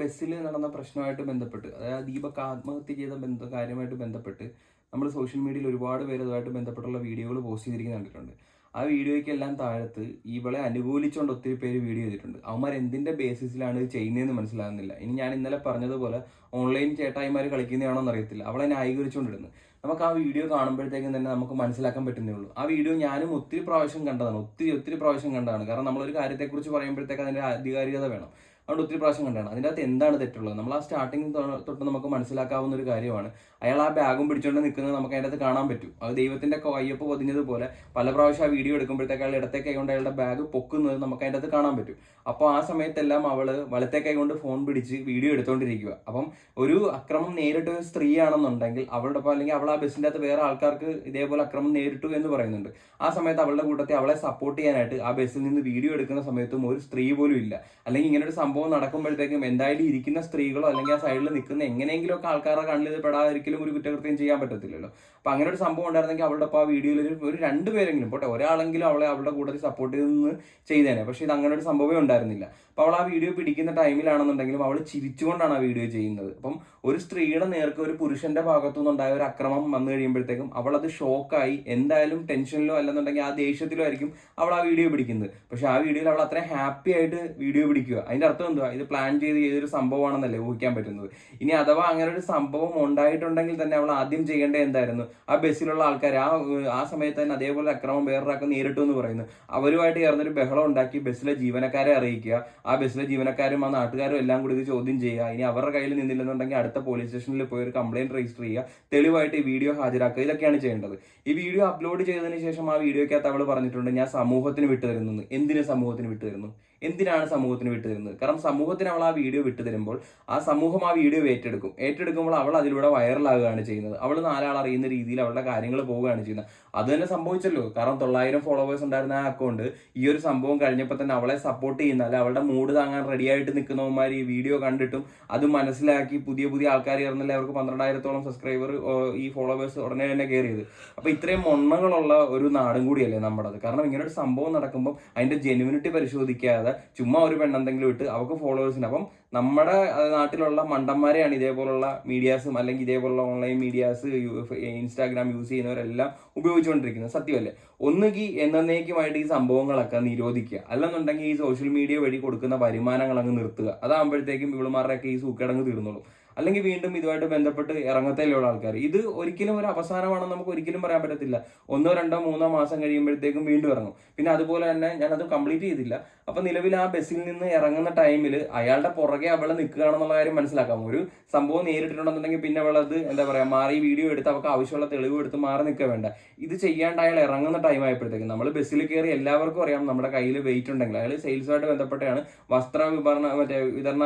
ബസ്സിൽ നടന്ന പ്രശ്നമായിട്ട് ബന്ധപ്പെട്ട് അതായത് ദീപക് ആത്മഹത്യ ചെയ്ത ബന്ധ കാര്യമായിട്ട് ബന്ധപ്പെട്ട് നമ്മൾ സോഷ്യൽ മീഡിയയിൽ ഒരുപാട് പേര് അതുമായിട്ട് ബന്ധപ്പെട്ടുള്ള വീഡിയോകൾ പോസ്റ്റ് ചെയ്തിരിക്കുന്ന കണ്ടിട്ടുണ്ട്. ആ വീഡിയോയ്ക്കെല്ലാം താഴത്ത് ഇവളെ അനുകൂലിച്ചുകൊണ്ട് ഒത്തിരി പേര് വീഡിയോ ചെയ്തിട്ടുണ്ട്. അവന്മാർ എന്തിന്റെ ബേസിസിലാണ് ഇത് ചെയ്യുന്നതെന്ന് മനസ്സിലാകുന്നില്ല. ഇനി ഞാൻ ഇന്നലെ പറഞ്ഞതുപോലെ ഓൺലൈൻ ചേട്ടായിമാർ കളിക്കുന്നതാണോ എന്നറിയത്തില്ല. അവളെ ന്യായീകരിച്ചുകൊണ്ടിരുന്നു നമുക്ക് ആ വീഡിയോ കാണുമ്പോഴത്തേക്കും തന്നെ നമുക്ക് മനസ്സിലാക്കാൻ പറ്റുന്നേ ഉള്ളൂ. ആ വീഡിയോ ഞാനും ഒത്തിരി പ്രാവശ്യം കണ്ടതാണ്. ഒത്തിരി ഒത്തിരി പ്രാവശ്യം കണ്ടതാണ്. കാരണം നമ്മളൊരു കാര്യത്തെക്കുറിച്ച് പറയുമ്പോഴത്തേക്ക് അതിന്റെ ആധികാരികത വേണം. അതുകൊണ്ട് ഒത്തിരി പ്രാവശ്യം കണ്ടാണ്. അതിന്റെ അകത്ത് എന്താണ് തെറ്റുള്ളത്? നമ്മൾ ആ സ്റ്റാർട്ടിങ് തൊട്ട് നമുക്ക് മനസ്സിലാക്കാവുന്ന ഒരു കാര്യമാണ്. അയാൾ ആ ബാഗും പിടിച്ചുകൊണ്ട് നിൽക്കുന്നത് നമുക്ക് അതിന്റെ അകത്ത് കാണാൻ പറ്റും. അത് ദൈവത്തിന്റെ കയ്യൊപ്പ് പൊതിഞ്ഞതുപോലെ പല പ്രാവശ്യം ആ വീഡിയോ എടുക്കുമ്പോഴത്തേക്ക് അയാൾ ഇടത്തെ കൈ കൊണ്ട് അയാളുടെ ബാഗ് പൊക്കുന്നത് നമുക്ക് അതിന്റെ അകത്ത് കാണാൻ പറ്റും. അപ്പോൾ ആ സമയത്തെല്ലാം അവൾ വലത്തെ കൈ കൊണ്ട് ഫോൺ പിടിച്ച് വീഡിയോ എടുത്തുകൊണ്ടിരിക്കുക അപ്പം ഒരു അക്രമം നേരിട്ട സ്ത്രീയാണെന്നുണ്ടെങ്കിൽ അവളുടെ ഒപ്പം അല്ലെങ്കിൽ അവൾ ആ ബസ്സിന്റെ അകത്ത് വേറെ ആൾക്കാർക്ക് ഇതേപോലെ അക്രമം നേരിട്ടു എന്ന് പറയുന്നുണ്ട്. ആ സമയത്ത് അവളുടെ കൂട്ടത്തെ അവളെ സപ്പോർട്ട് ചെയ്യാനായിട്ട് ആ ബസ്സിൽ നിന്ന് വീഡിയോ എടുക്കുന്ന സമയത്തും ഒരു സ്ത്രീ പോലും ഇല്ല. അല്ലെങ്കിൽ ഇങ്ങനെ ഒരു സംഭവം നടക്കുമ്പോഴത്തേക്കും എന്തായാലും ഇരിക്കുന്ന സ്ത്രീകളോ അല്ലെങ്കിൽ ആ സൈഡിൽ നിൽക്കുന്ന എങ്ങനെയെങ്കിലും ഒക്കെ ആൾക്കാരുടെ കണ്ണിൽ ഇത് പെടാതിരിക്കലും ഒരു കുറ്റകൃത്യം ചെയ്യാൻ പറ്റത്തില്ലല്ലോ. അപ്പൊ അങ്ങനെ ഒരു സംഭവം ഉണ്ടായിരുന്നെങ്കിൽ അവളുടെ ഒപ്പം ആ വീഡിയോയിൽ ഒരു രണ്ട് പേരെങ്കിലും പോട്ടെ ഒരാളെങ്കിലും അവളെ അവളുടെ കൂട്ടത്തിൽ സപ്പോർട്ട് ചെയ്ത് നിന്ന് ചെയ്തേനെ. പക്ഷേ ഇത് അങ്ങനെ ഒരു സംഭവമേ ഉണ്ടായിരുന്നില്ല. അപ്പൊ അവൾ ആ വീഡിയോ പിടിക്കുന്ന ടൈമിലാണെന്നുണ്ടെങ്കിലും അവൾ ചിരിച്ചുകൊണ്ടാണ് ആ വീഡിയോ ചെയ്യുന്നത്. അപ്പം ഒരു സ്ത്രീയുടെ നേർക്ക് ഒരു പുരുഷന്റെ ഭാഗത്തു നിന്നുണ്ടായ ഒരു അക്രമം വന്നു കഴിയുമ്പോഴത്തേക്കും അവൾ അത് ഷോക്കായി എന്തായാലും ടെൻഷനിലോ അല്ലെന്നുണ്ടെങ്കിൽ ആ ദേഷ്യത്തിലോ ആയിരിക്കും അവൾ ആ വീഡിയോ പിടിക്കുന്നത്. പക്ഷെ ആ വീഡിയോയിൽ അവൾ അത്രയും ഹാപ്പി ആയിട്ട് വീഡിയോ പിടിക്കുക. അതിന്റെ അർത്ഥം എന്തുവാ? ഇത് പ്ലാൻ ചെയ്ത് ചെയ്തൊരു സംഭവമാണെന്നല്ലേ ഊഹിക്കാൻ പറ്റുന്നത്. ഇനി അഥവാ അങ്ങനെ ഒരു സംഭവം ഉണ്ടായിട്ടുണ്ടെങ്കിൽ തന്നെ അവൾ ആദ്യം ചെയ്യേണ്ടത് എന്തായിരുന്നു? ആ ബസ്സിലുള്ള ആൾക്കാർ ആ ആ സമയത്ത് തന്നെ അതേപോലെ അക്രമം വേറൊരാൾക്ക് നേരിട്ടു എന്ന് പറയുന്നു. അവരുമായിട്ട് ചേർന്നൊരു ബഹളം ഉണ്ടാക്കി ബസ്സിലെ ജീവനക്കാരെ അറിയിക്കുക. ആ ബസ്സിലെ ജീവനക്കാരും ആ നാട്ടുകാരും എല്ലാം കൂടി ഇത് ചോദ്യം ചെയ്യുക. ഇനി അവരുടെ കയ്യിൽ നിന്നില്ലെന്നുണ്ടെങ്കിൽ അടുത്ത പോലീസ് സ്റ്റേഷനിൽ പോയി ഒരു കംപ്ലൈന്റ് രജിസ്റ്റർ ചെയ്യുക. തെളിവായിട്ട് ഈ വീഡിയോ ഹാജരാക്കുക. ഇതൊക്കെയാണ് ചെയ്യേണ്ടത്. ഈ വീഡിയോ അപ്ലോഡ് ചെയ്തതിന് ശേഷം ആ വീഡിയോക്കകത്ത് അവൾ പറഞ്ഞിട്ടുണ്ട് ഞാൻ സമൂഹത്തിന് വിട്ടു തരുന്നു എന്തിനു സമൂഹത്തിന് വിട്ടു തരുന്നു എന്തിനാണ് സമൂഹത്തിന് വിട്ടു തരുന്നത് കാരണം സമൂഹത്തിന് അവൾ ആ വീഡിയോ വിട്ടുതരുമ്പോൾ ആ സമൂഹം ആ വീഡിയോ ഏറ്റെടുക്കും. ഏറ്റെടുക്കുമ്പോൾ അവൾ അതിലൂടെ വൈറലാകുകയാണ് ചെയ്യുന്നത്. അവൾ നാലാൾ അറിയുന്ന രീതിയിൽ അവളുടെ കാര്യങ്ങൾ പോവുകയാണ് ചെയ്യുന്നത്. അത് തന്നെ സംഭവിച്ചല്ലോ. കാരണം തൊള്ളായിരം ഫോളോവേഴ്സ് ഉണ്ടായിരുന്ന ആ അക്കൗണ്ട് ഈ ഒരു സംഭവം കഴിഞ്ഞപ്പോൾ തന്നെ അവളെ സപ്പോർട്ട് ചെയ്യുന്ന അല്ലെ അവളുടെ മൂഡ് താങ്ങാൻ റെഡി ആയിട്ട് നിൽക്കുന്നവന്മാർ ഈ വീഡിയോ കണ്ടിട്ടും അത് മനസ്സിലാക്കി പുതിയ പുതിയ ആൾക്കാർ ചേർന്നല്ലേ അവർക്ക് പന്ത്രണ്ടായിരത്തോളം സബ്സ്ക്രൈബർ ഈ ഫോളോവേഴ്സ് ഉടനെ തന്നെ കയറിയത്. അപ്പൊ ഇത്രയും മൊണ്ണകളുള്ള ഒരു നാടും കൂടിയല്ലേ നമ്മുടേത്. കാരണം ഇങ്ങനെ ഒരു സംഭവം നടക്കുമ്പോൾ അതിന്റെ ജെനുവിനിറ്റി പരിശോധിക്കാതെ ചുമ്മാ ഒരു പെണ്ണെന്തെങ്കിലും ഇട്ട് അവർക്ക് ഫോളോവേഴ്സിന് അപ്പം നമ്മുടെ നാട്ടിലുള്ള മണ്ടന്മാരെയാണ് ഇതേപോലുള്ള മീഡിയാസും അല്ലെങ്കിൽ ഇതേപോലുള്ള ഓൺലൈൻ മീഡിയാസ് ഇൻസ്റ്റാഗ്രാം യൂസ് ചെയ്യുന്നവരെല്ലാം ഉപയോഗിച്ചുകൊണ്ടിരിക്കുന്നത്. സത്യമല്ലേ? ഒന്നുകിൽ എന്നേക്കുമായിട്ട് ഈ സംഭവങ്ങളൊക്കെ നിരോധിക്കുക. അല്ലെന്നുണ്ടെങ്കിൽ ഈ സോഷ്യൽ മീഡിയ വഴി കൊടുക്കുന്ന വരുമാനങ്ങൾ അങ്ങ് നിർത്തുക. അതാകുമ്പോഴത്തേക്കും ഇവളുമാരുടെയൊക്കെ ഈ സൂക്കേടങ്ങ് തീർന്നോളും. അല്ലെങ്കിൽ വീണ്ടും ഇതുമായിട്ട് ബന്ധപ്പെട്ട് ഇറങ്ങത്തേലുള്ള ആൾക്കാർ. ഇത് ഒരിക്കലും ഒരു അവസാനമാണെന്ന് നമുക്ക് ഒരിക്കലും പറയാൻ പറ്റത്തില്ല. ഒന്നോ രണ്ടോ മൂന്നോ മാസം കഴിയുമ്പോഴത്തേക്കും വീണ്ടും ഇറങ്ങും. പിന്നെ അതുപോലെ തന്നെ ഞാൻ അത് കംപ്ലീറ്റ് ചെയ്തില്ല. അപ്പൊ നിലവിൽ ആ ബസ്സിൽ നിന്ന് ഇറങ്ങുന്ന ടൈമിൽ അയാളുടെ പുറകെ അവളെ നിൽക്കുകയാണെന്നുള്ള കാര്യം മനസ്സിലാക്കാം. ഒരു സംഭവം നേരിട്ടിട്ടുണ്ടെന്നുണ്ടെങ്കിൽ പിന്നെ അവളത് എന്താ പറയാ മാറി വീഡിയോ എടുത്ത് അവൾക്ക് ആവശ്യമുള്ള തെളിവ് എടുത്ത് മാറി നിൽക്കുക വേണ്ട. ഇത് ചെയ്യാണ്ട് അയാൾ ഇറങ്ങുന്ന ടൈം ആയപ്പോഴത്തേക്കും നമ്മൾ ബസ്സിൽ കയറി എല്ലാവർക്കും അറിയാം നമ്മുടെ കയ്യിൽ വെയിറ്റ് ഉണ്ടെങ്കിൽ. അയാൾ സെയിൽസുമായിട്ട് ബന്ധപ്പെട്ടാണ് വസ്ത്ര വിപണന മറ്റേ വിതരണ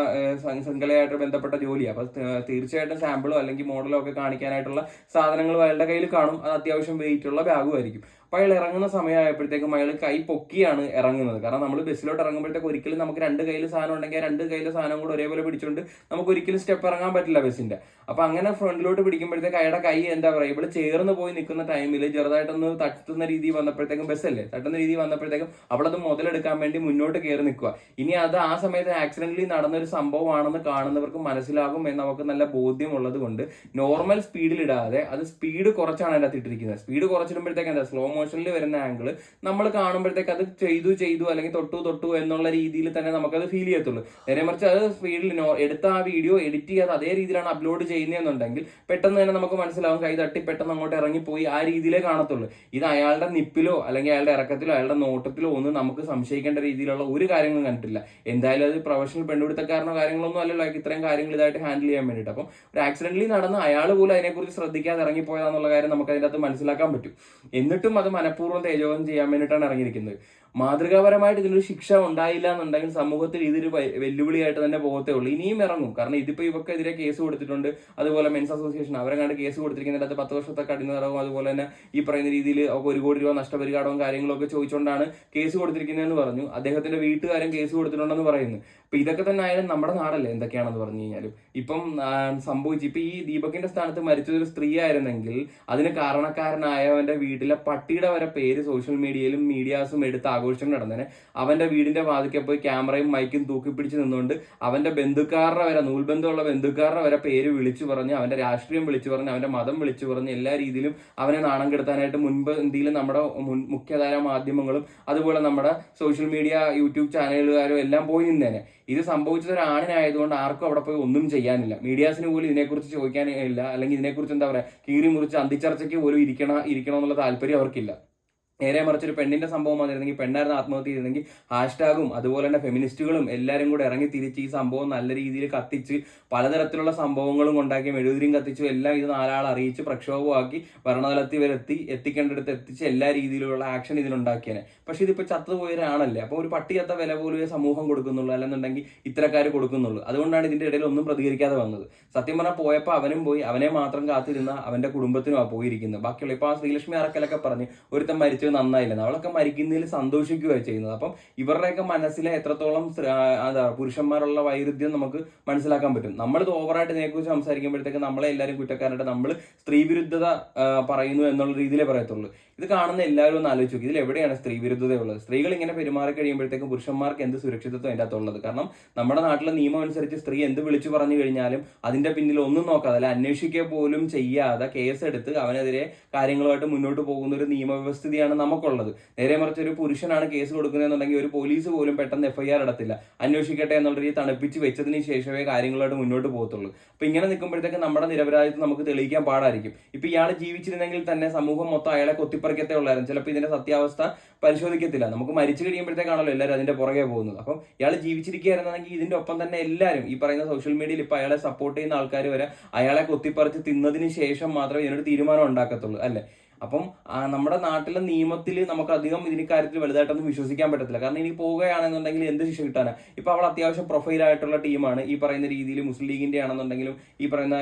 ശൃംഖലയായിട്ട് ബന്ധപ്പെട്ട ജോലിയാണ് അപ്പൊ ത- തീർച്ചയായിട്ടും സാമ്പിളോ അല്ലെങ്കിൽ മോഡലോ ഒക്കെ കാണിക്കാനായിട്ടുള്ള സാധനങ്ങൾ അയാളുടെ കയ്യിൽ കാണും. അത് അത്യാവശ്യം വെയിറ്റ് ഉള്ള ബാഗും ആയിരിക്കും. അപ്പൊ അയാൾ ഇറങ്ങുന്ന സമയമായപ്പോഴത്തേക്കും അയാൾ കൈ പൊക്കിയാണ് ഇറങ്ങുന്നത്. കാരണം നമ്മൾ ബസ്സിലോട്ട് ഇറങ്ങുമ്പോഴത്തേക്ക് ഒരിക്കലും നമുക്ക് രണ്ട് കയ്യിൽ സാധനം ഉണ്ടെങ്കിൽ രണ്ട് കയ്യിലെ സാധനം കൂടെ ഒരേപോലെ പിടിച്ചുകൊണ്ട് നമുക്ക് ഒരിക്കലും സ്റ്റെപ്പ് ഇറങ്ങാൻ പറ്റില്ല ബസ്സിന്റെ. അപ്പോൾ അങ്ങനെ ഫ്രണ്ടിലോട്ട് പിടിക്കുമ്പോഴത്തേക്ക് അയാളുടെ കൈ എന്താ പറയുക ഇവിടെ ചേർന്ന് പോയി നിൽക്കുന്ന ടൈമിൽ ചെറുതായിട്ടൊന്ന് തട്ടുന്ന രീതി വന്നപ്പോഴത്തേക്കും ബസ്സല്ലേ തട്ടുന്ന രീതി വന്നപ്പോഴത്തേക്കും അവളത് മുതലെടുക്കാൻ വേണ്ടി മുന്നോട്ട് കയറി നിൽക്കുക. ഇനി അത് ആ സമയത്ത് ആക്സിഡന്റലി നടന്നൊരു സംഭവമാണെന്ന് കാണുന്നവർക്ക് മനസ്സിലാകും എന്ന് നമുക്ക് നല്ല ബോധ്യമുള്ളത് കൊണ്ട് നോർമൽ സ്പീഡിൽ ഇടാതെ അത് സ്പീഡ് കുറച്ചാണ് അതിനകത്ത് ഇട്ടിരിക്കുന്നത്. സ്പീഡ് കുറച്ചിടുമ്പോഴത്തേക്ക് എന്താ സ്ലോ മോഷനിൽ വരുന്ന ആംഗിൾ നമ്മൾ കാണുമ്പോഴത്തേക്ക് അത് ചെയ്തു ചെയ്തു അല്ലെങ്കിൽ തൊട്ടു തൊട്ടു എന്നുള്ള രീതിയിൽ തന്നെ നമുക്കത് ഫീൽ ചെയ്യത്തുള്ളൂ. നേരെ മറിച്ച് അത് സ്പീഡിൽ എടുത്ത ആ വീഡിയോ എഡിറ്റ് ചെയ്യാതെ അതേ രീതിയിലാണ് അപ്ലോഡ് ചെയ്യുന്നതെന്നുണ്ടെങ്കിൽ പെട്ടെന്ന് തന്നെ നമുക്ക് മനസ്സിലാവും കൈ തട്ടി പെട്ടെന്ന് അങ്ങോട്ട് ഇറങ്ങിപ്പോയി ആ രീതിയിലേ കാണത്തുള്ളൂ. ഇത് അയാളുടെ നിപ്പിലോ അല്ലെങ്കിൽ അയാളുടെ ഇറക്കത്തിലോ അയാളുടെ നോട്ടത്തിലോ ഒന്നും നമുക്ക് സംശയിക്കേണ്ട രീതിയിലുള്ള ഒരു കാര്യങ്ങളും കണ്ടിട്ടില്ല. എന്തായാലും അത് പ്രൊഫഷണൽ പെൺപിടുത്തക്കാരനോ കാര്യങ്ങളൊന്നും അല്ലല്ലോ ഇത്രയും കാര്യങ്ങൾ ഇതായിട്ട് ഹാൻഡിൽ ചെയ്യാൻ വേണ്ടിയിട്ട്. അപ്പം ഒരു ആക്സിഡന്റലി നടന്ന് അയാൾ പോലും അതിനെക്കുറിച്ച് ശ്രദ്ധിക്കാതെ ഇറങ്ങിപ്പോയതാന്നുള്ള കാര്യം നമുക്ക് അതിന്റെ അകത്ത് മനസ്സിലാക്കാൻ പറ്റും. എന്നിട്ടും അത് മനഃപൂർവം തേജോഗം ചെയ്യാൻ വേണ്ടിയിട്ടാണ് ഇറങ്ങിയിരിക്കുന്നത്. മാതൃകാപരമായിട്ട് ഇതിനൊരു ശിക്ഷ ഉണ്ടായില്ല എന്നുണ്ടെങ്കിൽ സമൂഹത്തിൽ ഇതൊരു വെല്ലുവിളിയായിട്ട് തന്നെ പോകത്തേ ഉള്ളൂ. ഇനിയും ഇറങ്ങും. കാരണം ഇതിപ്പോ ഇവക്കെതിരെ കേസ് കൊടുത്തിട്ടുണ്ട്. അതുപോലെ മെൻസ് അസോസിയേഷൻ. അവരെ കണ്ട് കേസ് കൊടുത്തിരിക്കുന്നതിനകത്ത് പത്ത് വർഷത്തെ കഠിന തടവും അതുപോലെ തന്നെ ഈ പറയുന്ന രീതിയിൽ ഒരു കോടി രൂപ നഷ്ടപരിഹാരവും കാര്യങ്ങളൊക്കെ ചോദിച്ചുകൊണ്ടാണ് കേസ് കൊടുത്തിരിക്കുന്നതെന്ന് പറഞ്ഞു. അദ്ദേഹത്തിന്റെ വീട്ടുകാരും കേസ് കൊടുത്തിട്ടുണ്ടെന്ന് പറയുന്നു. ഇപ്പൊ ഇതൊക്കെ തന്നെ ആയാലും നമ്മുടെ നാടല്ലേ എന്തൊക്കെയാണെന്ന് പറഞ്ഞു കഴിഞ്ഞാലും. ഇപ്പം സംഭവിച്ചു ഇപ്പൊ ഈ ദീപകിന്റെ സ്ഥാനത്ത് മരിച്ചൊരു സ്ത്രീ ആയിരുന്നെങ്കിൽ അതിന് കാരണക്കാരനായവന്റെ വീട്ടിലെ പട്ടിയുടെ വരെ പേര് സോഷ്യൽ മീഡിയയിലും മീഡിയാസും എടുത്ത് ആഘോഷം നടന്നേനെ. അവന്റെ വീടിന്റെ വാതിക്കെ പോയി ക്യാമറയും മൈക്കും തൂക്കി പിടിച്ച് നിന്നുകൊണ്ട് അവന്റെ ബന്ധുക്കാരുടെ വരെ നൂൽബന്ധമുള്ള ബന്ധുക്കാരുടെ വരെ പേര് വിളിച്ചു പറഞ്ഞ് അവന്റെ രാഷ്ട്രീയം വിളിച്ചു പറഞ്ഞ് അവന്റെ മതം വിളിച്ചു പറഞ്ഞ് എല്ലാ രീതിയിലും അവനെ നാണം കെടുത്താനായിട്ട് മുൻപ് ഇന്ത്യയിൽ നമ്മുടെ മുഖ്യധാര മാധ്യമങ്ങളും അതുപോലെ നമ്മുടെ സോഷ്യൽ മീഡിയ യൂട്യൂബ് ചാനലുകാരും എല്ലാം പോയി നിന്നേനെ. ഇത് സംഭവിച്ചത് ഒരു ആണിനായതുകൊണ്ട് ആർക്കും അവിടെ പോയി ഒന്നും ചെയ്യാനില്ല. മീഡിയാസിന് പോലും ഇതിനെക്കുറിച്ച് ചോദിക്കാനില്ല. അല്ലെങ്കിൽ ഇതിനെക്കുറിച്ച് എന്താ പറയുക കീറി മുറിച്ച് അന്തിച്ചർച്ചയ്ക്ക് പോലും ഇരിക്കണം ഇരിക്കണം എന്നുള്ള താല്പര്യം അവർക്കില്ല. നേരെ മറിച്ച് ഒരു പെണ്ണിന്റെ സംഭവം വന്നിരുന്നെങ്കിൽ പെണ്ണായിരുന്നു ആത്മഹത്യ ചെയ്തിരുന്നെങ്കിൽ ഹാഷ്ടാഗും അതുപോലെ തന്നെ ഫെമിനിസ്റ്റുകളും എല്ലാവരും കൂടെ ഇറങ്ങി തിരിച്ച് ഈ സംഭവം നല്ല രീതിയിൽ കത്തിച്ച് പലതരത്തിലുള്ള സംഭവങ്ങളും ഉണ്ടാക്കി മെഴുകുതിരിയും കത്തിച്ചു എല്ലാം ഇത് നാലാൾ അറിയിച്ച് പ്രക്ഷോഭമാക്കി ഭരണതലത്തിൽ വരെത്തി എത്തിക്കേണ്ടടുത്ത് എത്തിച്ച് എല്ലാ രീതിയിലുള്ള ആക്ഷൻ ഇതിലുണ്ടാക്കിയാണ് പക്ഷെ ഇതിപ്പോ ചത്തുപോയവരാണല്ലേ അപ്പോൾ ഒരു പട്ടിയത്ത വില പോലും സമൂഹം കൊടുക്കുന്നുള്ളൂ അല്ലെന്നുണ്ടെങ്കിൽ ഇത്തരക്കാർ കൊടുക്കുന്നുള്ളൂ. അതുകൊണ്ടാണ് ഇതിന്റെ ഇടയിൽ ഒന്നും പ്രതികരിക്കാതെ വന്നത്. സത്യം പറഞ്ഞാൽ പോയപ്പോൾ അവനും പോയി അവനെ മാത്രം കാത്തിരുന്ന അവന്റെ കുടുംബത്തിനും ആ പോയിരിക്കുന്നത്. ബാക്കിയുള്ള ഇപ്പൊ ആ ശ്രീലക്ഷ്മി അറക്കലൊക്കെ പറഞ്ഞ് ഒരുത്തൻ മരിച്ചത് നന്നായില്ലെന്ന് അവളൊക്കെ മരിക്കുന്നതിൽ സന്തോഷിക്കുകയാണ് ചെയ്യുന്നത്. അപ്പം ഇവരുടെയൊക്കെ മനസ്സിലെ എത്രത്തോളം എന്താ പുരുഷന്മാരുള്ള വൈരുദ്ധ്യം നമുക്ക് മനസ്സിലാക്കാൻ പറ്റും. നമ്മളിത് ഓവറായിട്ട് ഇതിനെക്കുറിച്ച് സംസാരിക്കുമ്പോഴത്തേക്ക് നമ്മളെ എല്ലാവരും കുറ്റക്കാരായിട്ട് നമ്മൾ സ്ത്രീ വിരുദ്ധത പറയുന്നു എന്നുള്ള രീതിയിലേ പറയത്തുള്ളൂ. ഇത് കാണുന്ന എല്ലാവരും ഒന്ന് ആലോചിച്ച് നോക്കി. ഇതിൽ എവിടെയാണ് സ്ത്രീ വിരുദ്ധതയുള്ളത് സ്ത്രീകൾ ഇങ്ങനെ പെരുമാറി കഴിയുമ്പോഴത്തേക്കും പുരുഷന്മാർക്ക് എന്ത് സുരക്ഷിതത്വം അതിന്റെ അകത്തുള്ളത്? കാരണം നമ്മുടെ നാട്ടിലെ നിയമം അനുസരിച്ച് സ്ത്രീ എന്ത് വിളിച്ചു പറഞ്ഞു കഴിഞ്ഞാലും അതിന്റെ പിന്നിൽ ഒന്നും നോക്കാതെ അല്ല അന്വേഷിക്കുക പോലും ചെയ്യാതെ കേസെടുത്ത് അവനെതിരെ കാര്യങ്ങളുമായിട്ട് മുന്നോട്ട് പോകുന്ന ഒരു നിയമവ്യവസ്ഥിതിയാണ് നമുക്കുള്ളത്. നേരെ മറിച്ച് ഒരു പുരുഷനാണ് കേസ് കൊടുക്കുന്നതെന്നുണ്ടെങ്കിൽ ഒരു പോലീസ് പോലും പെട്ടെന്ന് എഫ്ഐആർ ഇടത്തില്ല. അന്വേഷിക്കട്ടെ എന്നുള്ള രീതി തണുപ്പിച്ച് വെച്ചതിന് ശേഷമേ കാര്യങ്ങളായിട്ട് മുന്നോട്ട് പോകത്തുള്ളൂ. അപ്പൊ ഇങ്ങനെ നിൽക്കുമ്പോഴത്തേക്ക് നമ്മുടെ നിരപരാധിത്വം നമുക്ക് തെളിയിക്കാൻ പാടായിരിക്കും. ഇപ്പൊ ഇയാൾ ജീവിച്ചിരുന്നെങ്കിൽ തന്നെ സമൂഹം മൊത്തം അയാളെ കൊത്തിപ്പറിക്കത്തേ ഉള്ളായിരുന്നു. ചിലപ്പോൾ ഇതിന്റെ സത്യാവസ്ഥ പരിശോധിക്കത്തില്ല. നമുക്ക് മരിച്ചു കഴിയുമ്പോഴത്തേക്കാണല്ലോ എല്ലാവരും അതിന്റെ പുറകെ പോകുന്നത്. അപ്പം ഇയാൾ ജീവിച്ചിരിക്കുകയായിരുന്നെങ്കിൽ ഇതിന്റെ ഒപ്പം തന്നെ എല്ലാവരും ഈ പറയുന്ന സോഷ്യൽ മീഡിയയിൽ ഇപ്പൊ അയാളെ സപ്പോർട്ട് ചെയ്യുന്ന ആൾക്കാർ വരെ അയാളെ കൊത്തിപ്പറിച്ച് തിന്നതിന് ശേഷം മാത്രമേ ഇതിനൊരു തീരുമാനം ഉണ്ടാക്കത്തുള്ളൂ. അല്ലെ? അപ്പം നമ്മുടെ നാട്ടിലെ നിയമത്തിൽ നമുക്ക് അധികം ഇതിന് കാര്യത്തിൽ വലുതായിട്ടൊന്നും വിശ്വസിക്കാൻ പറ്റത്തില്ല. കാരണം ഇനി പോവുകയാണെന്നുണ്ടെങ്കിൽ എന്ത് ശിക്ഷ കിട്ടാനാ? ഇപ്പൊ അവൾ അത്യാവശ്യം പ്രൊഫൈൽ ആയിട്ടുള്ള ടീമാണ്. ഈ പറയുന്ന രീതിയിൽ മുസ്ലിം ലീഗിന്റെ ആണെന്നുണ്ടെങ്കിലും ഈ പറയുന്ന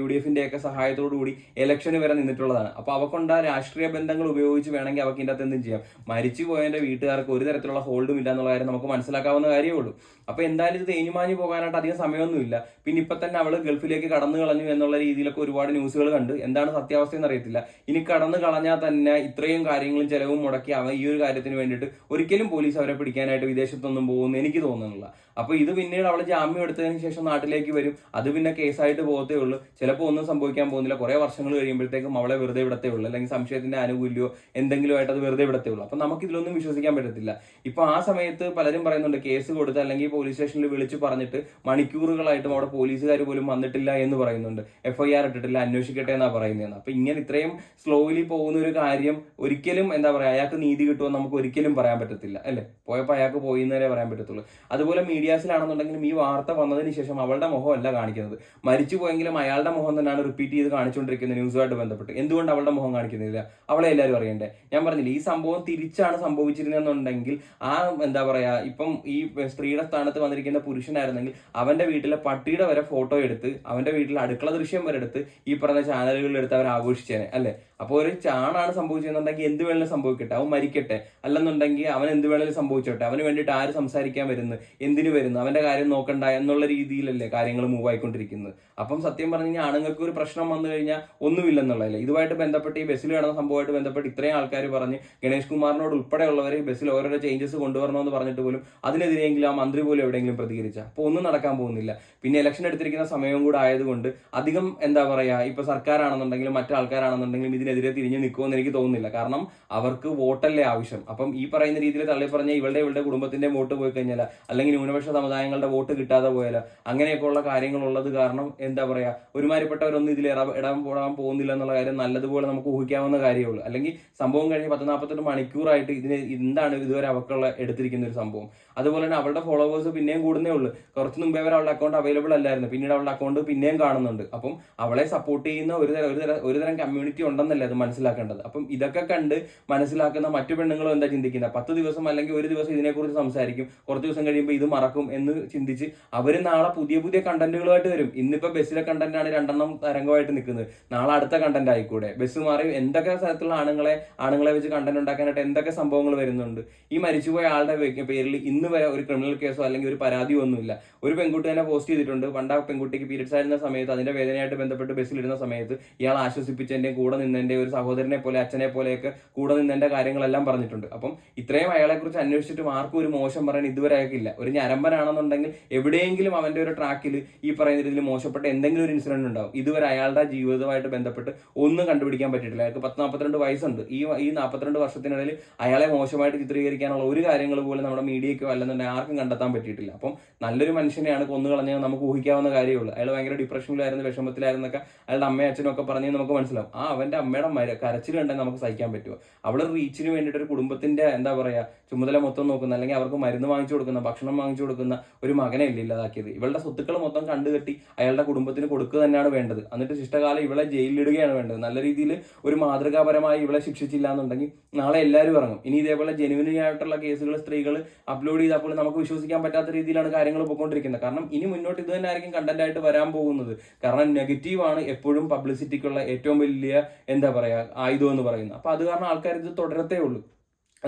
യു ഡി എഫിന്റെ ഒക്കെ സഹായത്തോടു കൂടി ഇലക്ഷന് വരെ നിന്നിട്ടുള്ളതാണ്. അപ്പൊ അവക്കൊണ്ട് ആ രാഷ്ട്രീയ ബന്ധങ്ങൾ ഉപയോഗിച്ച് വേണമെങ്കിൽ അവർക്ക് ഇതിന്റെ അകത്ത് എന്തും ചെയ്യാം. മരിച്ചു പോയതിന്റെ വീട്ടുകാർക്ക് ഒരു തരത്തിലുള്ള ഹോൾഡും ഇല്ല എന്നുള്ള കാര്യം നമുക്ക് മനസ്സിലാക്കാവുന്ന കാര്യമേ ഉള്ളൂ. അപ്പൊ എന്തായാലും ഇത് തേഞ്ഞുമാഞ്ഞു പോകാനായിട്ട് അധികം സമയമൊന്നുമില്ല. പിന്നെ ഇപ്പൊ തന്നെ അവൾ ഗൾഫിലേക്ക് കടന്നു കളഞ്ഞു എന്നുള്ള രീതിയിലൊക്കെ ഒരുപാട് ന്യൂസുകൾ കണ്ട് എന്താണ് സത്യാവസ്ഥ എന്ന് അറിയത്തില്ല. ഇനി കടന്നു കളഞ്ഞാൽ തന്നെ ഇത്രയും കാര്യങ്ങളും ചെലവും മുടക്കി അവ ഈ ഒരു കാര്യത്തിന് വേണ്ടിയിട്ട് ഒരിക്കലും പോലീസ് അവരെ പിടിക്കാനായിട്ട് വിദേശത്തൊന്നും പോകുന്നു എനിക്ക് തോന്നുന്നില്ല. അപ്പൊ ഇത് പിന്നീട് അവൾ ജാമ്യം എടുത്തതിന് ശേഷം നാട്ടിലേക്ക് വരും. അത് പിന്നെ കേസായിട്ട് പോകത്തേ ഉള്ളൂ. ചിലപ്പോൾ ഒന്നും സംഭവിക്കാൻ പോകുന്നില്ല. കുറെ വർഷങ്ങൾ കഴിയുമ്പോഴത്തേക്കും അവളെ വെറുതെ വിടത്തേ ഉള്ളൂ. അല്ലെങ്കിൽ സംശയത്തിന്റെ ആനുകൂല്യമോ എന്തെങ്കിലും ആയിട്ട് അത് വെറുതെ വിടത്തേ ഉള്ളൂ. അപ്പൊ നമുക്ക് ഇതിലൊന്നും വിശ്വസിക്കാൻ പറ്റത്തില്ല. ഇപ്പൊ ആ സമയത്ത് പലരും പറയുന്നുണ്ട് കേസ് കൊടുത്ത് അല്ലെങ്കിൽ പോലീസ് സ്റ്റേഷനിൽ വിളിച്ച് പറഞ്ഞിട്ട് മണിക്കൂറുകളായിട്ടും അവിടെ പോലീസുകാർ പോലും വന്നിട്ടില്ല എന്ന് പറയുന്നുണ്ട്. എഫ്ഐആർ ഇട്ടിട്ടില്ല അന്വേഷിക്കട്ടെ എന്നാ പറയുന്നത് അപ്പൊ ഇങ്ങനെ ഇത്രയും സ്ലോലി പോകുന്ന ഒരു കാര്യം ഒരിക്കലും എന്താ പറയാ അയാൾക്ക് നീതി കിട്ടുമെന്ന് നമുക്ക് ഒരിക്കലും പറയാൻ പറ്റത്തില്ല. അല്ലെ? പോയപ്പോൾ അയാൾക്ക് പോയി എന്നേ പറയാൻ പറ്റത്തുള്ളൂ. അതുപോലെ മീഡിയാസിലാണെന്നുണ്ടെങ്കിലും ഈ വാർത്ത വന്നതിന് ശേഷം അവളുടെ മുഖമല്ല കാണിക്കുന്നത്. മരിച്ചു പോയെങ്കിലും അയാളുടെ മുഖം തന്നെയാണ് റിപ്പീറ്റ് ചെയ്ത് കാണിച്ചുകൊണ്ടിരിക്കുന്നത് ന്യൂസുമായിട്ട് ബന്ധപ്പെട്ട്. എന്തുകൊണ്ട് അവളുടെ മുഖം കാണിക്കുന്നില്ല? അവളെ എല്ലാവരും അറിയണ്ടേ? ഞാൻ പറഞ്ഞില്ല ഈ സംഭവം തിരിച്ചാണ് സംഭവിച്ചിരുന്നെന്നുണ്ടെങ്കിൽ ആ എന്താ പറയാ ഇപ്പം ഈ സ്ത്രീയുടെ സ്ഥാനത്ത് വന്നിരിക്കുന്ന പുരുഷനായിരുന്നെങ്കിൽ അവന്റെ വീട്ടിലെ പട്ടിയുടെ വരെ ഫോട്ടോ എടുത്ത് അവന്റെ വീട്ടിലെ അടുക്കള ദൃശ്യം വരെ എടുത്ത് ഈ പറഞ്ഞ ചാനലുകളിൽ എടുത്ത് അവർ ആഘോഷിച്ചേനെ അല്ലെ? അപ്പോൾ ഒരു ചാണാണ് സംഭവിച്ചതെന്നുണ്ടെങ്കിൽ എന്ത് വേണമെങ്കിലും സംഭവിക്കട്ടെ. അവൻ മരിക്കട്ടെ. അല്ലെന്നുണ്ടെങ്കിൽ അവൻ എന്ത് വേണമെങ്കിലും സംഭവിച്ചോട്ടെ. അവന് വേണ്ടിയിട്ട് ആര് സംസാരിക്കാൻ വരുന്നു? എന്തിനു വരുന്നു. അവന്റെ കാര്യം നോക്കണ്ട എന്നുള്ള രീതിയിലല്ലേ കാര്യങ്ങൾ മൂവ് ആയിക്കൊണ്ടിരിക്കുന്നത്. അപ്പം സത്യം പറഞ്ഞു കഴിഞ്ഞാൽ ആണുങ്ങൾക്ക് ഒരു പ്രശ്നം വന്നു കഴിഞ്ഞാൽ ഒന്നുമില്ലെന്നുള്ളതല്ലേ. ഇതുമായിട്ട് ബന്ധപ്പെട്ട് ഈ ബസ്സിൽ നടന്ന സംഭവമായിട്ട് ബന്ധപ്പെട്ട് ഇത്രയും ആൾക്കാർ പറഞ്ഞ് ഗണേഷ് കുമാറിനോട് ഉൾപ്പെടെയുള്ളവർ ബസ്സിൽ ഓരോരോ ചേഞ്ചസ് കൊണ്ടുവരണമെന്ന് പറഞ്ഞിട്ട് പോലും അതിനെതിരെയെങ്കിലും ആ മന്ത്രി പോലും എവിടെയെങ്കിലും പ്രതികരിച്ച. അപ്പോൾ ഒന്നും നടക്കാൻ പോകുന്നില്ല. പിന്നെ ഇലക്ഷൻ എടുത്തിരിക്കുന്ന സമയവും കൂടെ ആയതുകൊണ്ട് അധികം എന്താ പറയാ ഇപ്പൊ സർക്കാരാണെന്നുണ്ടെങ്കിലും മറ്റാൾക്കാരാണെന്നുണ്ടെങ്കിലും ഇതിനെതിരെ തിരിഞ്ഞു നിൽക്കുമെന്ന് എനിക്ക് തോന്നുന്നില്ല. കാരണം അവർക്ക് വോട്ടല്ലേ ആവശ്യം. അപ്പം ഈ പറയുന്ന രീതിയിൽ തള്ളി പറഞ്ഞ ഇവളുടെ ഇവളുടെ കുടുംബത്തിന്റെ വോട്ട് പോയി കഴിഞ്ഞാൽ അല്ലെങ്കിൽ ന്യൂനപക്ഷ സമുദായങ്ങളുടെ വോട്ട് കിട്ടാതെ പോയാലോ? അങ്ങനെയൊക്കെയുള്ള കാര്യങ്ങളുള്ളത് കാരണം എന്താ പറയുക ഒരുമാതിരിപ്പെട്ടവരൊന്നും ഇതിൽ ഇട ഇടാൻ പോടാൻ പോകുന്നില്ല എന്നുള്ള കാര്യം നല്ലതുപോലെ നമുക്ക് ഊഹിക്കാവുന്ന കാര്യമുള്ളൂ. അല്ലെങ്കിൽ സംഭവം കഴിഞ്ഞ് പത്ത് നാൽപ്പത്തെട്ട് മണിക്കൂറായിട്ട് ഇതിന് എന്താണ് ഇതുവരെ അവർക്കുള്ള എടുത്തിരിക്കുന്ന ഒരു സംഭവം. അതുപോലെ തന്നെ അവളുടെ ഫോളോവേഴ്സ് പിന്നെയും കൂടുന്നേ ഉള്ളൂ. കുറച്ച് മുമ്പേ വരെ അവളുടെ അക്കൗണ്ട് അവൈലബിൾ അല്ലായിരുന്നു. പിന്നീട് അവളുടെ അക്കൗണ്ട് പിന്നെയും കാണുന്നുണ്ട്. അപ്പം അവളെ സപ്പോർട്ട് ചെയ്യുന്ന ഒരു തരം ഒരു തരം ഒരു തരം കമ്മ്യൂണിറ്റി ഉണ്ടെന്നല്ലേ അത് മനസ്സിലാക്കേണ്ടത്. അപ്പം ഇതൊക്കെ കണ്ട് മനസ്സിലാക്കുന്ന മറ്റു പെണ്ണുങ്ങളും എന്താ ചിന്തിക്കുന്നത്? പത്ത് ദിവസം അല്ലെങ്കിൽ ഒരു ദിവസം ഇതിനെക്കുറിച്ച് സംസാരിക്കും. കുറച്ച് ദിവസം കഴിയുമ്പോൾ ഇത് മറക്കും. നടക്കും എന്ന് ചിന്തിച്ച് അവർ നാളെ പുതിയ പുതിയ കണ്ടന്റുകളുമായിട്ട് വരും. ഇന്നിപ്പോ ബസ്സിലെ കണ്ടന്റ് ആണ് രണ്ടെണ്ണം തരംഗമായിട്ട് നിൽക്കുന്നത്. നാളെ അടുത്ത കണ്ടന്റ് ആയിക്കൂടെ? ബസ് മാറി എന്തൊക്കെ തരത്തിലുള്ള ആണുങ്ങളെ ആണുങ്ങളെ വെച്ച് കണ്ടന്റ് ഉണ്ടാക്കാനായിട്ട് എന്തൊക്കെ സംഭവങ്ങൾ വരുന്നുണ്ട്? ഈ മരിച്ചുപോയ ആളുടെ പേരിൽ ഇന്ന് വരെ ഒരു ക്രിമിനൽ കേസോ അല്ലെങ്കിൽ ഒരു പരാതിയോ ഒന്നുമില്ല. ഒരു പെൺകുട്ടി തന്നെ പോസ്റ്റ് ചെയ്തിട്ടുണ്ട്. പണ്ട് ആ പെൺകുട്ടിക്ക് പീരിയഡ്സ് ആയിരുന്ന സമയത്ത് അതിന്റെ വേദനയായിട്ട് ബന്ധപ്പെട്ട് ബസ്സിലിരുന്ന സമയത്ത് ഇയാൾ ആശ്വസിപ്പിച്ചതിന്റെ കൂടെ നിന്നതിന്റെ ഒരു സഹോദരനെ പോലെ അച്ഛനെ പോലെയൊക്കെ കൂടെ നിന്നതിന്റെ കാര്യങ്ങളെല്ലാം പറഞ്ഞിട്ടുണ്ട്. അപ്പം ഇത്രയും അയാളെക്കുറിച്ച് അന്വേഷിച്ചിട്ടും ആർക്കും ഒരു മോശം പറയാൻ ഇതുവരെ ഇല്ല. ഒരു ഞരമ്പനാണെന്നുണ്ടെങ്കിൽ എവിടെയെങ്കിലും അവന്റെ ഒരു ട്രാക്കിൽ ഈ പറയുന്ന രീതിയിൽ മോശപ്പെട്ട എന്തെങ്കിലും ഒരു ഇൻസിഡന്റ് ഉണ്ടാവും. ഇതുവരെ അയാളുടെ ജീവിതവുമായിട്ട് ബന്ധപ്പെട്ട് ഒന്നും കണ്ടുപിടിക്കാൻ പറ്റിയിട്ടില്ല. അയാൾക്ക് പത്ത് നാൽപ്പത്തിരണ്ട് വയസ്സുണ്ട്. ഈ ഈ നാൽപ്പത്തിരണ്ട് വർഷത്തിനിടയിൽ അയാളെ മോശമായിട്ട് ചിത്രീകരിക്കാനുള്ള ഒരു കാര്യങ്ങൾ പോലും നമ്മുടെ മീഡിയക്കോ അല്ലെന്നുണ്ടെങ്കിൽ ആർക്കും കണ്ടെത്താൻ പറ്റിയിട്ടില്ല. അപ്പം നല്ലൊരു മനുഷ്യനെയാണ് കൊന്നു കളഞ്ഞത് നമുക്ക് ഊഹിക്കാവുന്ന കാര്യമുള്ളൂ. അയാൾ ഭയങ്കര ഡിപ്രഷനിലായിരുന്നു വിഷമത്തിലായിരുന്നൊക്കെ അയാളുടെ അമ്മയും അച്ഛനും ഒക്കെ പറഞ്ഞ് നമുക്ക് മനസ്സിലാവും. ആ അവന്റെ അമ്മയുടെ മര കരച്ചിൽ ഉണ്ടെങ്കിൽ നമുക്ക് സഹിക്കാൻ പറ്റുമോ അവിടെ റീച്ചിന് വേണ്ടിയിട്ട് ഒരു കുടുംബത്തിന്റെ എന്താ പറയാ ചുമതല മൊത്തം നോക്കുന്ന അല്ലെങ്കിൽ അവർക്ക് മരുന്ന് വാങ്ങിച്ചു കൊടുക്കുന്ന ഭക്ഷണം വാങ്ങിച്ചു കൊടുക്കുന്ന ഒരു മകനെ അല്ലേ ഇല്ലാതാക്കിയത്. ഇവളുടെ സ്വത്തുക്കൾ മൊത്തം കണ്ടുകെട്ടി അയാളുടെ കുടുംബത്തിന് കൊടുക്കുക തന്നെയാണ് വേണ്ടത്. എന്നിട്ട് ശിഷ്ടകാലം ഇവളെ ജയിലിലിടുകയാണ് വേണ്ടത്. നല്ല രീതിയിൽ ഒരു മാതൃകാപരമായി ഇവളെ ശിക്ഷിച്ചില്ല എന്നുണ്ടെങ്കിൽ നാളെ എല്ലാവരും ഇറങ്ങും. ഇനി ഇതേപോലെ ജനുവിനായിട്ടുള്ള കേസുകൾ സ്ത്രീകൾ അപ്ലോഡ് ചെയ്തപ്പോൾ നമുക്ക് വിശ്വസിക്കാൻ പറ്റാത്ത രീതിയിലാണ് കാര്യങ്ങൾ പോയിക്കൊണ്ടിരിക്കുന്നത് കാരണം ഇനി മുന്നോട്ട് ഇത് തന്നെ ആയിരിക്കും കണ്ടന്റ് ആയിട്ട് വരാൻ പോകുന്നത്. കാരണം നെഗറ്റീവ് ആണ് എപ്പോഴും പബ്ലിസിറ്റിക്കുള്ള ഏറ്റവും വലിയ എന്താ പറയുക ആയുധം എന്ന് പറയുന്നത്. അപ്പോൾ അത് കാരണം ആൾക്കാർ ഇത് തുടരത്തേ ഉള്ളൂ.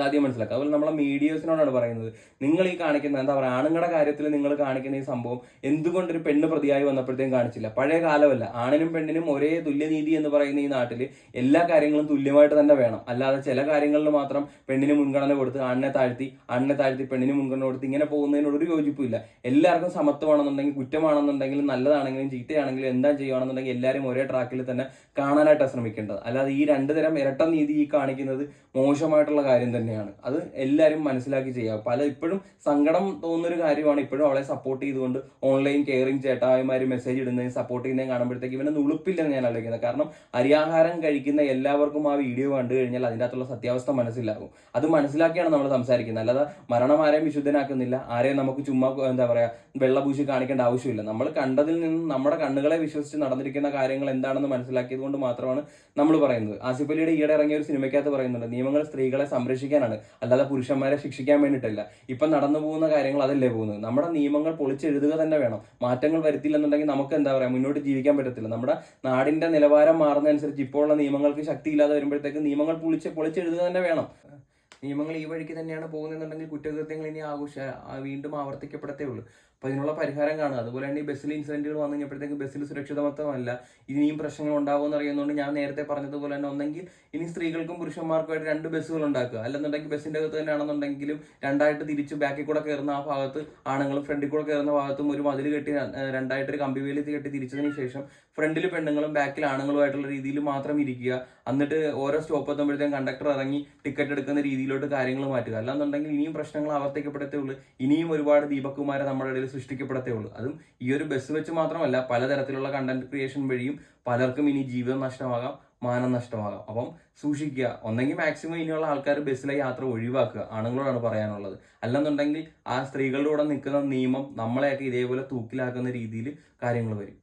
ആദ്യം മനസ്സിലാക്കുക അതുപോലെ നമ്മളെ മീഡിയേഴ്സിനോടാണ് പറയുന്നത്. നിങ്ങൾ ഈ കാണിക്കുന്ന എന്താ പറയുക ആണുങ്ങളുടെ കാര്യത്തിൽ നിങ്ങൾ കാണിക്കുന്ന ഈ സംഭവം എന്തുകൊണ്ട് ഒരു പെണ്ണ് പ്രതിയായി വന്നപ്പോഴത്തേക്കും കാണിച്ചില്ല. പഴയ കാലമല്ല. ആണിനും പെണ്ണിനും ഒരേ തുല്യനീതി എന്ന് പറയുന്ന ഈ നാട്ടിൽ എല്ലാ കാര്യങ്ങളും തുല്യമായിട്ട് തന്നെ വേണം. അല്ലാതെ ചില കാര്യങ്ങളിൽ മാത്രം പെണ്ണിന് മുൻഗണന കൊടുത്ത് ആണിനെ താഴ്ത്തി ആണിനെ താഴ്ത്തി പെണ്ണിന് മുൻഗണന കൊടുത്ത് ഇങ്ങനെ പോകുന്നതിനോട് ഒരു യോജിപ്പില്ല എല്ലാവർക്കും സമത്വമാണെന്നുണ്ടെങ്കിൽ കുറ്റമാണെന്നുണ്ടെങ്കിലും നല്ലതാണെങ്കിലും ചീത്തയാണെങ്കിലും എന്താ ചെയ്യുകയാണെന്നുണ്ടെങ്കിൽ എല്ലാവരും ഒരേ ട്രാക്കിൽ തന്നെ കാണാനായിട്ടാണ് ശ്രമിക്കേണ്ടത്. അല്ലാതെ ഈ രണ്ട് തരം ഇരട്ട നീതി ഈ കാണിക്കുന്നത് മോശമായിട്ടുള്ള കാര്യം തന്നെയാണ്. അത് എല്ലാവരും മനസ്സിലാക്കി ചെയ്യുക. പല ഇപ്പോഴും സങ്കടം തോന്നുന്നൊരു കാര്യമാണ് ഇപ്പോഴും അവളെ സപ്പോർട്ട് ചെയ്തുകൊണ്ട് ഓൺലൈൻ കെയറിങ് ചേട്ടായിമാർ മെസ്സേജ് ഇടുന്നതും സപ്പോർട്ട് ചെയ്യുന്നതും കാണുമ്പോഴത്തേക്ക് ഇവനെ ഉളുപ്പില്ലെന്ന് ഞാൻ ആലോചിക്കുന്നത്. കാരണം അരിയാഹാരം കഴിക്കുന്ന എല്ലാവർക്കും ആ വീഡിയോ കണ്ടു കഴിഞ്ഞാൽ അതിന്റെ അകത്തുള്ള സത്യാവസ്ഥ മനസ്സിലാകും. അത് മനസ്സിലാക്കിയാണ് നമ്മൾ സംസാരിക്കുന്നത്. അല്ലാതെ മരണം ആരെയും വിശുദ്ധനാക്കുന്നില്ല. ആരെയും നമുക്ക് ചുമ്മാ എന്താ പറയുക വെള്ളപൂശി കാണിക്കേണ്ട ആവശ്യമില്ല. നമ്മൾ കണ്ടതിൽ നിന്ന് നമ്മുടെ കണ്ണുകളെ വിശ്വസിച്ച് നടന്നിരിക്കുന്ന കാര്യങ്ങൾ എന്താണെന്ന് മനസ്സിലാക്കിയത് കൊണ്ട് മാത്രമാണ് നമ്മൾ പറയുന്നത്. ആസിഫ് അലിയുടെ ഈയിടെ ഇറങ്ങിയ ഒരു സിനിമയ്ക്കകത്ത് പറയുന്നുണ്ട് നിയമങ്ങൾ സ്ത്രീകളെ സംരക്ഷിക്കാനാണ് അല്ലാതെ പുരുഷന്മാരെ ശിക്ഷിക്കാൻ വേണ്ടിയിട്ടല്ല. ഇപ്പം നടന്നു പോകുന്ന കാര്യങ്ങൾ അതല്ലേ പോകുന്നത്? നമ്മുടെ നിയമങ്ങൾ പൊളിച്ചെഴുതുക തന്നെ വേണം. മാറ്റങ്ങൾ വരുത്തില്ലെന്നുണ്ടെങ്കിൽ നമുക്ക് എന്താ പറയുക മുന്നോട്ട് ജീവിക്കാൻ പറ്റത്തില്ല. നമ്മുടെ നാടിന്റെ നിലവാരം മാറുന്നതനുസരിച്ച് ഇപ്പോഴുള്ള നിയമങ്ങൾക്ക് ശക്തിയില്ലാതെ വരുമ്പോഴത്തേക്ക് നിയമങ്ങൾ പൊളിച്ച് പൊളിച്ചെഴുതുക തന്നെ വേണം. നിയമങ്ങൾ ഈ വഴിക്ക് തന്നെയാണ് പോകുന്നതെന്നുണ്ടെങ്കിൽ കുറ്റകൃത്യങ്ങൾ ഇനി ആഘോഷ വീണ്ടും ആവർത്തിക്കപ്പെടത്തേ ഉള്ളൂ. അപ്പോൾ ഇതിനുള്ള പരിഹാരം കാണുക. അതുപോലെ തന്നെ ഈ ബസ്സിൽ ഇൻസിഡന്റുകൾ വന്നു കഴിഞ്ഞപ്പോഴത്തേക്ക് ബസ്സിൽ സുരക്ഷിതമത്വമല്ല ഇനിയും പ്രശ്നങ്ങൾ ഉണ്ടാവുമെന്ന് അറിയുന്നതുകൊണ്ട് ഞാൻ നേരത്തെ പറഞ്ഞതുപോലെ തന്നെ ഒന്നെങ്കിൽ ഇനി സ്ത്രീകൾക്കും പുരുഷന്മാർക്കുമായിട്ട് രണ്ട് ബസ്സുകൾ ഉണ്ടാക്കുക. അല്ലെന്നുണ്ടെങ്കിൽ ബസ്സിന്റെ അകത്ത് തന്നെയാണെന്നുണ്ടെങ്കിലും രണ്ടായിട്ട് തിരിച്ച് ബാക്കിൽ കൂടെ കയറുന്ന ആ ഭാഗത്ത് ആണുങ്ങളും ഫ്രണ്ടിൽ കൂടെ കയറുന്ന ഭാഗത്തും ഒരു മതിൽ കെട്ടി രണ്ടായിട്ട് ഒരു കമ്പി വേലി കെട്ടി തിരിച്ചതിന് ശേഷം ഫ്രണ്ടിൽ പെണ്ണുങ്ങളും ബാക്കിൽ ആണുങ്ങളുമായിട്ടുള്ള രീതിയിൽ മാത്രം ഇരിക്കുക. എന്നിട്ട് ഓരോ സ്റ്റോപ്പ് എത്തുമ്പോഴത്തേക്കും കണ്ടക്ടർ ഇറങ്ങി ടിക്കറ്റ് എടുക്കുന്ന രീതിയിലോട്ട് കാര്യങ്ങൾ മാറ്റുക. അല്ലാന്നുണ്ടെങ്കിൽ ഇനിയും പ്രശ്നങ്ങൾ ആവർത്തിക്കപ്പെടത്തേ ഉള്ളൂ. ഇനിയും ഒരുപാട് ദീപക്കുമാരെ നമ്മുടെ ഇടയിൽ സൃഷ്ടിക്കപ്പെടത്തേ ഉള്ളൂ. അതും ഈ ഒരു ബസ് വെച്ച് മാത്രമല്ല പലതരത്തിലുള്ള കണ്ടന്റ് ക്രിയേഷൻ വഴിയും പലർക്കും ഇനി ജീവിതം നഷ്ടമാകാം മാനം നഷ്ടമാകാം. അപ്പം സൂക്ഷിക്കുക. ഒന്നെങ്കിൽ മാക്സിമം ഇനിയുള്ള ആൾക്കാർ ബസ്സിലെ യാത്ര ഒഴിവാക്കുക. ആണുങ്ങളോടാണ് പറയാനുള്ളത്. അല്ലെന്നുണ്ടെങ്കിൽ ആ സ്ത്രീകളുടെ കൂടെ നിൽക്കുന്ന നിയമം നമ്മളെയൊക്കെ ഇതേപോലെ തൂക്കിലാക്കുന്ന രീതിയിൽ കാര്യങ്ങൾ വരും.